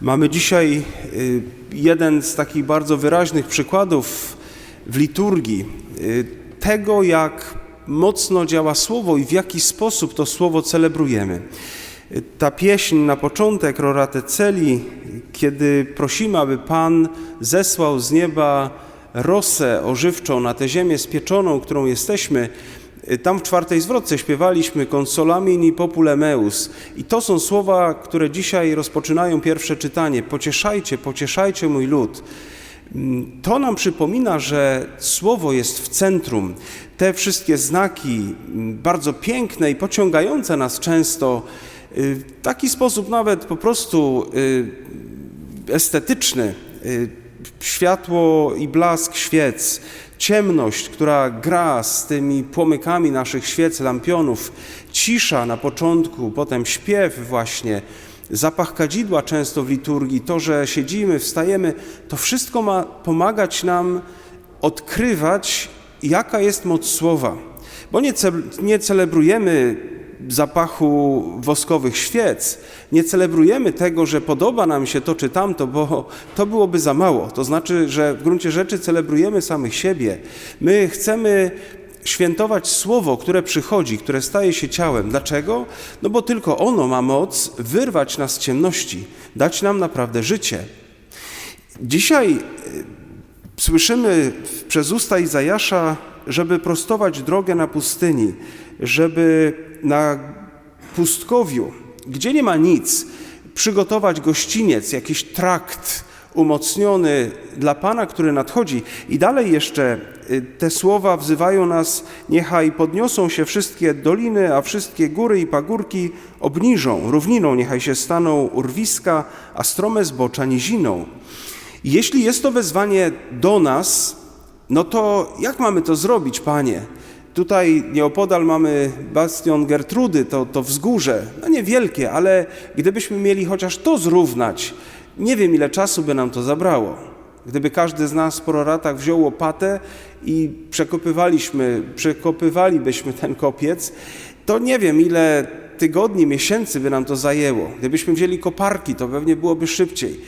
Mamy dzisiaj y, jeden z takich bardzo wyraźnych przykładów w liturgii y, tego, jak mocno działa Słowo i w jaki sposób to Słowo celebrujemy. Y, Ta pieśń na początek, Rorate Celi, kiedy prosimy, aby Pan zesłał z nieba rosę ożywczą na tę ziemię spieczoną, którą jesteśmy, tam w czwartej zwrotce śpiewaliśmy Consolamini popule meus i to są słowa, które dzisiaj rozpoczynają pierwsze czytanie. Pocieszajcie, pocieszajcie mój lud. Mm, To nam przypomina, że Słowo jest w centrum. Te wszystkie znaki, mm, bardzo piękne i pociągające nas często, y, w taki sposób nawet po prostu y, estetyczny, y, światło i blask świec, ciemność, która gra z tymi płomykami naszych świec, lampionów, cisza na początku, potem śpiew właśnie, zapach kadzidła często w liturgii, to, że siedzimy, wstajemy, to wszystko ma pomagać nam odkrywać, jaka jest moc słowa. Bo nie, ce- nie celebrujemy zapachu woskowych świec, nie celebrujemy tego, że podoba nam się to czy tamto, bo to byłoby za mało. To znaczy, że w gruncie rzeczy celebrujemy samych siebie. My chcemy świętować słowo, które przychodzi, które staje się ciałem. Dlaczego? No bo tylko ono ma moc wyrwać nas z ciemności, dać nam naprawdę życie. Dzisiaj e, słyszymy przez usta Izajasza, żeby prostować drogę na pustyni, żeby na pustkowiu, gdzie nie ma nic, przygotować gościniec, jakiś trakt umocniony dla Pana, który nadchodzi. I dalej jeszcze y, te słowa wzywają nas, niechaj podniosą się wszystkie doliny, a wszystkie góry i pagórki obniżą, równiną niechaj się staną urwiska, a strome zbocza niziną. Jeśli jest to wezwanie do nas, no to jak mamy to zrobić, Panie? Tutaj nieopodal mamy bastion Gertrudy, to, to wzgórze, no niewielkie, ale gdybyśmy mieli chociaż to zrównać, nie wiem ile czasu by nam to zabrało. Gdyby każdy z nas po roratach wziął łopatę i przekopywaliśmy, przekopywalibyśmy ten kopiec, to nie wiem ile tygodni, miesięcy by nam to zajęło. Gdybyśmy wzięli koparki, to pewnie byłoby szybciej.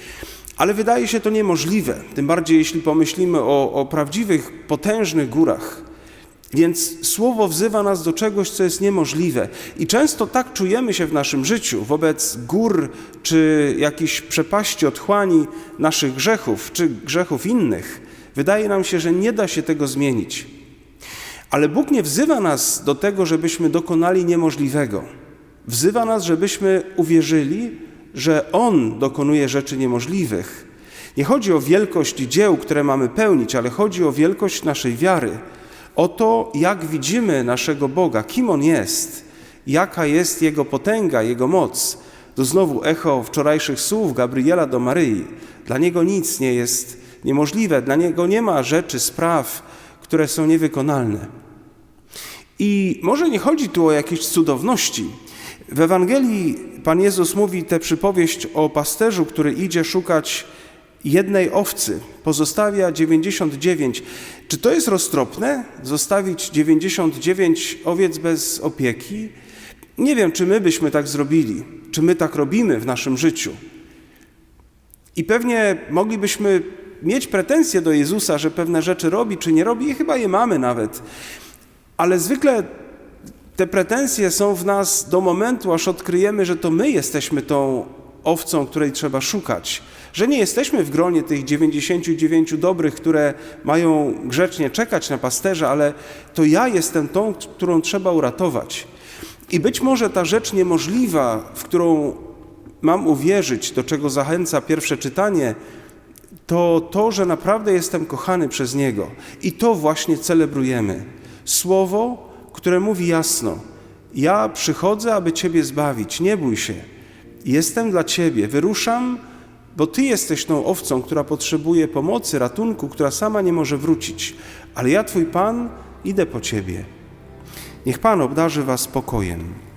Ale wydaje się to niemożliwe, tym bardziej jeśli pomyślimy o, o prawdziwych, potężnych górach. Więc słowo wzywa nas do czegoś, co jest niemożliwe. I często tak czujemy się w naszym życiu wobec gór czy jakichś przepaści otchłani naszych grzechów czy grzechów innych. Wydaje nam się, że nie da się tego zmienić. Ale Bóg nie wzywa nas do tego, żebyśmy dokonali niemożliwego. Wzywa nas, żebyśmy uwierzyli, że On dokonuje rzeczy niemożliwych. Nie chodzi o wielkość dzieł, które mamy pełnić, ale chodzi o wielkość naszej wiary, o to, jak widzimy naszego Boga, kim On jest, jaka jest Jego potęga, Jego moc. To znowu echo wczorajszych słów Gabriela do Maryi. Dla Niego nic nie jest niemożliwe, dla Niego nie ma rzeczy, spraw, które są niewykonalne. I może nie chodzi tu o jakieś cudowności. W Ewangelii Pan Jezus mówi tę przypowieść o pasterzu, który idzie szukać jednej owcy, pozostawia 99. Czy to jest roztropne? Zostawić 99 owiec bez opieki? Nie wiem, czy my byśmy tak zrobili, czy my tak robimy w naszym życiu. I pewnie moglibyśmy mieć pretensje do Jezusa, że pewne rzeczy robi czy nie robi, i chyba je mamy nawet. Ale zwykle te pretensje są w nas do momentu, aż odkryjemy, że to my jesteśmy tą owcą, której trzeba szukać. Że nie jesteśmy w gronie tych 99 dobrych, które mają grzecznie czekać na pasterza, ale to ja jestem tą, którą trzeba uratować. I być może ta rzecz niemożliwa, w którą mam uwierzyć, do czego zachęca pierwsze czytanie, to to, że naprawdę jestem kochany przez Niego. I to właśnie celebrujemy. Słowo, które mówi jasno: Ja przychodzę, aby Ciebie zbawić, nie bój się. Jestem dla Ciebie, wyruszam, bo Ty jesteś tą owcą, która potrzebuje pomocy, ratunku, która sama nie może wrócić. Ale ja, Twój Pan, idę po Ciebie. Niech Pan obdarzy Was spokojem.